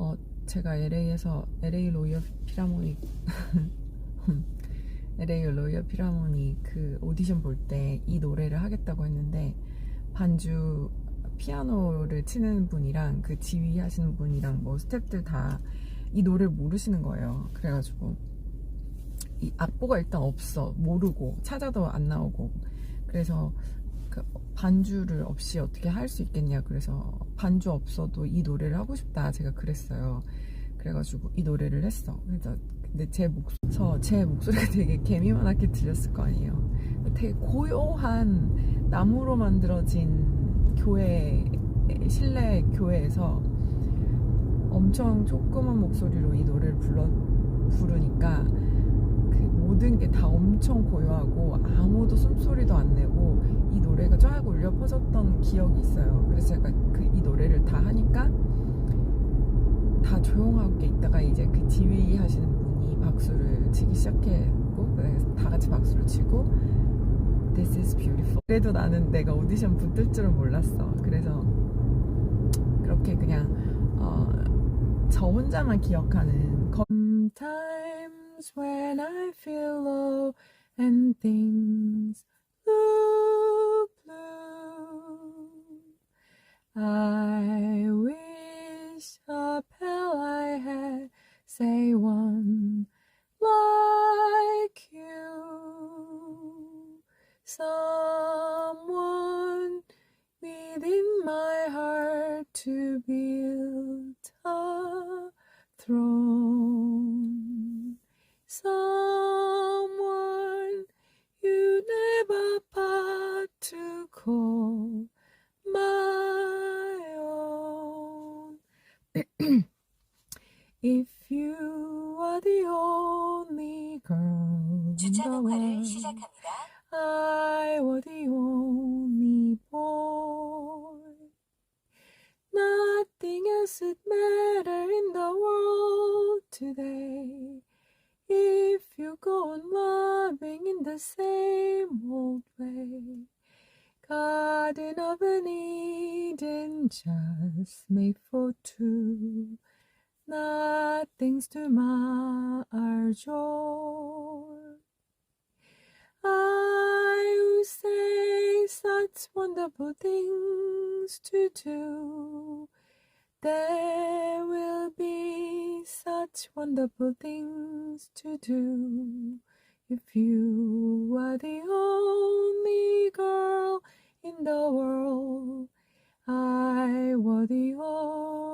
어, 제가 LA에서 LA 로이어 피라모닉 LA 로이어 피라모닉 그 오디션 볼 때 이 노래를 하겠다고 했는데 반주 피아노를 치는 분이랑 그 지휘하시는 분이랑 뭐 스태프들 다 이 노래를 모르시는 거예요. 그래가지고 이 악보가 일단 없어 모르고 찾아도 안 나오고 그래서 그 반주를 없이 어떻게 할 수 있겠냐. 그래서 반주 없어도 이 노래를 하고 싶다 제가 그랬어요. 그래가지고 이 노래를 했어. 그래서 근데 제 목소 제 목소리가 되게 개미만하게 들렸을 거 아니에요. 되게 고요한 나무로 만들어진 교회 실내 교회에서 엄청 조그만 목소리로 이 노래를 불러 부르니까 그 모든 게 다 엄청 고요하고 아무도 숨소리도 안 내고 이 노래가 쫙 울려 퍼졌던 기억이 있어요. 그래서 제가 그 이 노래를 다 하니까 다 조용하게 있다가 이제 그 지휘 하시는 분이 박수를 치기 시작했고 그래서 다 같이 박수를 치고 This is beautiful. 그래도 나는 내가 오디션 붙을 줄은 몰랐어. 그래서 그렇게 그냥 어, 저 혼자만 기억하는 거- Sometimes when I feel low and things look blue I wish a pal I had say one like you someone within my heart to build a throne. Someone you never thought to call my own. if you are the only girl in the world, I was the only. Matter in the world today. If you go on loving in the same old way. Garden of an Eden just made for two. Nothing's to mar our joy. I will say such wonderful things to do. There such wonderful things to do. If you are the only girl in the world, I was the only